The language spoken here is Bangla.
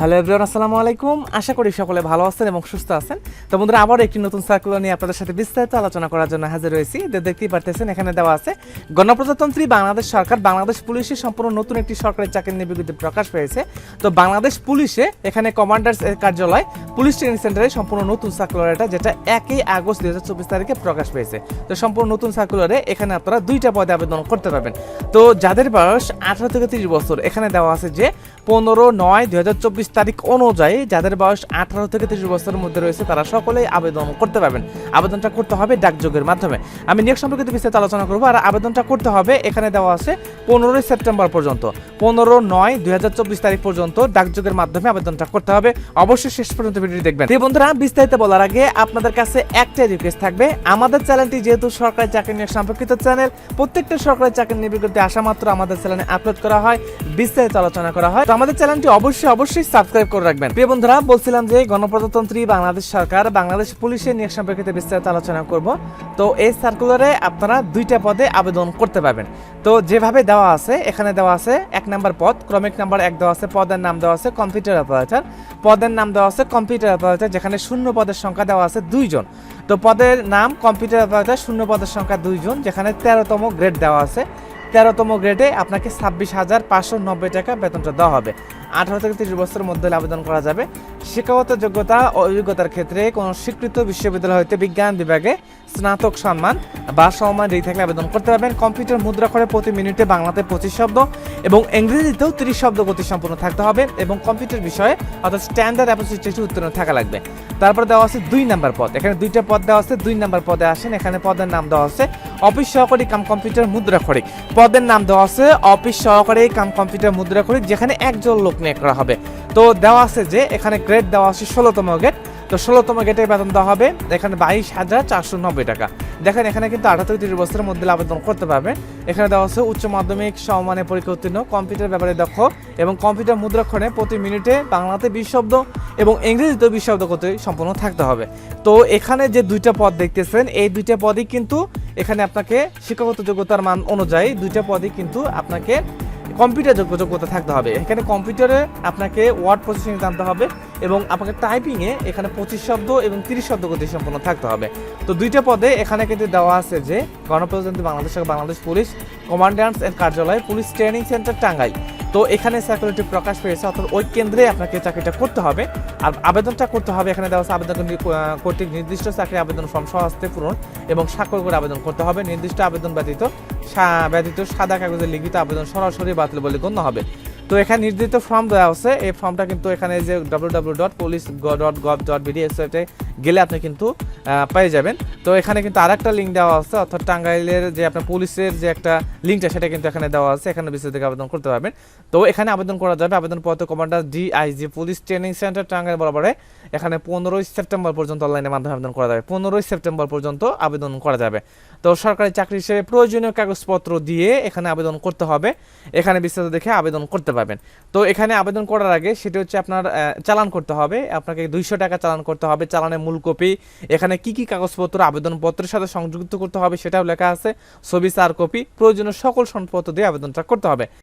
হ্যালো এভরিওয়ান, আসসালামু আলাইকুম। আশা করি সকলে ভালো আছেন এবং সুস্থ আছেন। তো বন্ধুরা আবার একটি নতুন সার্কুলার নিয়ে আপনাদের সাথে বিস্তারিত আলোচনা করার জন্য হাজির হয়েছি দেখতেই পারতেছেন, এখানে দেওয়া আছে, গণপ্রজাতন্ত্রী বাংলাদেশ সরকার, বাংলাদেশ পুলিশের সম্পূর্ণ নতুন একটি সরকারি চাকরি নিয়ে বিজ্ঞপ্তি প্রকাশ পেয়েছে। তো বাংলাদেশ পুলিশে এখানে কমান্ডার্স কার্যালয়, পুলিশ ট্রেনিং সেন্টারে সম্পূর্ণ নতুন সার্কুলার এটা, যেটা একই আগস্ট দুই হাজার চব্বিশ তারিখে প্রকাশ পেয়েছে। তো সম্পূর্ণ নতুন সার্কুলারে এখানে আপনারা দুইটা পদে আবেদন করতে পারবেন। তো যাদের বয়স আঠারো থেকে তিরিশ বছর, এখানে দেওয়া আছে যে পনেরো নয় দুই হাজার চব্বিশ তারিখ অনুযায়ী যাদের বয়স আঠারো থেকে তিরিশ বছরের মধ্যে রয়েছে, তারা সকলেই আবেদন করতে পারবেন। আবেদনটা করতে হবে ডাকযোগের মাধ্যমে। আমি নিয়োগ সম্পর্কিত বিস্তারিত আলোচনা করব আর আবেদনটা করতে হবে এখানে দেওয়া আছে পনেরোই সেপ্টেম্বর পর্যন্ত। পনেরো নয় দুই হাজার চব্বিশ তারিখ পর্যন্ত ডাকযোগের মাধ্যমে আবেদনটা করতে হবে। অবশ্যই শেষ পর্যন্ত ভিডিওটি দেখবেন। এই বন্ধুরা, বিস্তারিত বলার আগে আপনাদের কাছে একটাই রিকোয়েস্ট থাকবে। আমাদের চ্যানেলটি যেহেতু সরকারি চাকরি নিয়োগ সম্পর্কিত চ্যানেল, প্রত্যেকটা সরকারি চাকরি নিয়োগ বিজ্ঞপ্তি আসা মাত্র আমাদের চ্যানেলে আপলোড করা হয়, বিস্তারিত আলোচনা করা হয়। তো আমাদের চ্যানেলটি অবশ্যই অবশ্যই সাবস্ক্রাইব করে রাখবেন। প্রিয় বন্ধুরা, বলছিলাম যে গণপ্রজাতন্ত্রী বাংলাদেশ সরকার বাংলাদেশ পুলিশের নিয়োগ সম্পর্কিত বিস্তারিত আলোচনা করব। তো এই সার্কুলারে আপনারা দুইটা পদে আবেদন করতে পারবেন। তো যেভাবে দেওয়া আছে, এখানে দেওয়া আছে এক নাম্বার পদ, ক্রমিক নাম্বার এক দেওয়া আছে, পদের নাম দেওয়া আছে কম্পিউটার অপারেটর পদের নাম দেওয়া আছে কম্পিউটার অপারেটর যেখানে শূন্য পদের সংখ্যা দেওয়া আছে দুইজন। তো পদের নাম কম্পিউটার অপারেটর শূন্য পদের সংখ্যা দুইজন, যেখানে তেরোতম গ্রেড দেওয়া আছে। তেরোতম গ্রেডে আপনাকে ছাব্বিশ হাজার পাঁচশো নব্বই টাকা বেতনটা দেওয়া হবে। আঠারো থেকে তিরিশ বছরের মধ্যে আবেদন করা যাবে। শিক্ষাগত যোগ্যতা ও অভিজ্ঞতার ক্ষেত্রে কোনো স্বীকৃত বিশ্ববিদ্যালয় হইতে বিজ্ঞান বিভাগে স্নাতক সম্মান বা সম্মান দিয়ে থাকলে আবেদন করতে পারবেন। কম্পিউটার মুদ্রা করে প্রতি মিনিটে বাংলাতে পঁচিশ শব্দ এবং ইংরেজিতেও তিরিশ শব্দ গতি সম্পূর্ণ থাকতে হবে এবং কম্পিউটার বিষয়ে অর্থাৎ স্ট্যান্ডার্ড অ্যাপোসিটেশন উত্তীর্ণ থাকা লাগবে। তারপর দেওয়া আছে দুই নাম্বার পদ। এখানে দুইটা পদ দেওয়া আছে, দুই নাম্বার পদে আসেন। এখানে পদের নাম দেওয়া আছে, অফিস সহকারী কাম কম্পিউটার মুদ্রা খড়িক পদের নাম দেওয়া আছে, অফিস সহকারী কাম কম্পিউটার মুদ্রা খড়িক যেখানে একজন লোক নিয়োগ করা হবে। তো দেওয়া আছে যে, এখানে দেওয়া আছে ষোলোতম গ্রেড তো ষোলোতম গেটে বেতন দেওয়া হবে এখানে বাইশ হাজার চারশো নব্বই টাকা। দেখেন, এখানে কিন্তু থেকে তিরিশ বছরের মধ্যে আবেদন করতে পারবেন এখানে দেওয়া আছে উচ্চ মাধ্যমিক, সমমানের পরীক্ষা উত্তীর্ণ, কম্পিউটার ব্যাপারে দক্ষ এবং কম্পিউটার মুদ্রাক্ষণে প্রতি মিনিটে বাংলাতে বিশ শব্দ এবং ইংরেজিতেও বিশ শব্দ করতে সম্পূর্ণ থাকতে হবে। তো এখানে যে দুইটা পদ দেখতেছেন, এই দুইটা পদই কিন্তু এখানে আপনাকে শিক্ষাগত যোগ্যতার মান অনুযায়ী দুইটা পদই কিন্তু আপনাকে কম্পিউটার যোগ্য যোগ্যতা থাকতে হবে। এখানে কম্পিউটারে আপনাকে ওয়ার্ড প্রসেসিং জানতে হবে। এবং আপনাকে টাইপিংয়ে এখানে পঁচিশ শব্দ এবং তিরিশ শব্দ গতি সম্পন্ন থাকতে হবে। তো দুইটা পদে এখানে কিন্তু দেওয়া আছে যে, গণপ্রজাতন্ত্রী বাংলাদেশ বাংলাদেশ পুলিশ কমান্ড্যান্টস এর কার্যালয়, পুলিশ ট্রেনিং সেন্টার টাঙ্গাই তো এখানে সার্কুলারটি প্রকাশ পেয়েছে, অর্থাৎ ওই কেন্দ্রে আপনাকে চাকরিটা করতে হবে। আর আবেদনটা করতে হবে, এখানে দেওয়া আছে আবেদন কর্তৃক নির্দিষ্ট চাকরি আবেদন ফর্ম সহস্তে পূরণ এবং স্বাক্ষর করে আবেদন করতে হবে। নির্দিষ্ট আবেদন ব্যতীত ব্যতীত সাদা কাগজে লিখিত আবেদন সরাসরি বাতিল বলে গণ্য হবে। তো এখানে নির্দিষ্ট ফর্ম দেওয়া আছে। এই ফর্মটা কিন্তু এখানে যে W W dot police dot gov dot BD ওয়েবসাইটে গেলে আপনি কিন্তু পেয়ে যাবেন। তো এখানে কিন্তু আরেকটা লিঙ্ক দেওয়া আছে, অর্থাৎ টাঙ্গাইলের যে আপনার পুলিশের যে একটা লিঙ্কটা সেটা কিন্তু এখানে দেওয়া আছে। এখানে বিস্তারিত থেকে আবেদন করতে পারবেন। তো এখানে আবেদন করা যাবে। আবেদন পত্র commander DIG police training centre Tangail বরাবরে। এখানে পনেরোই সেপ্টেম্বর পর্যন্ত অনলাইনের মাধ্যমে আবেদন করা যাবে। পনেরোই সেপ্টেম্বর পর্যন্ত আবেদন করা যাবে। তো সরকারি চাকরি হিসেবে প্রয়োজনীয় কাগজপত্র দিয়ে এখানে আবেদন করতে হবে। এখানে বিস্তারিত দেখে আবেদন করতে পারবেন। তো এখানে আবেদন করার আগে সেটা হচ্ছে আপনার চালান করতে হবে। আপনাকে দুইশো টাকা চালান করতে হবে। চালানের মূল কপি। এখানে কি কি কাগজপত্র, আবেদনপত্রের সাথে সংযুক্ত করতে হবে সেটাও লেখা আছে। ছবি চার কপি, প্রয়োজনীয় সকল সনদপত্র দিয়ে আবেদনটা করতে হবে।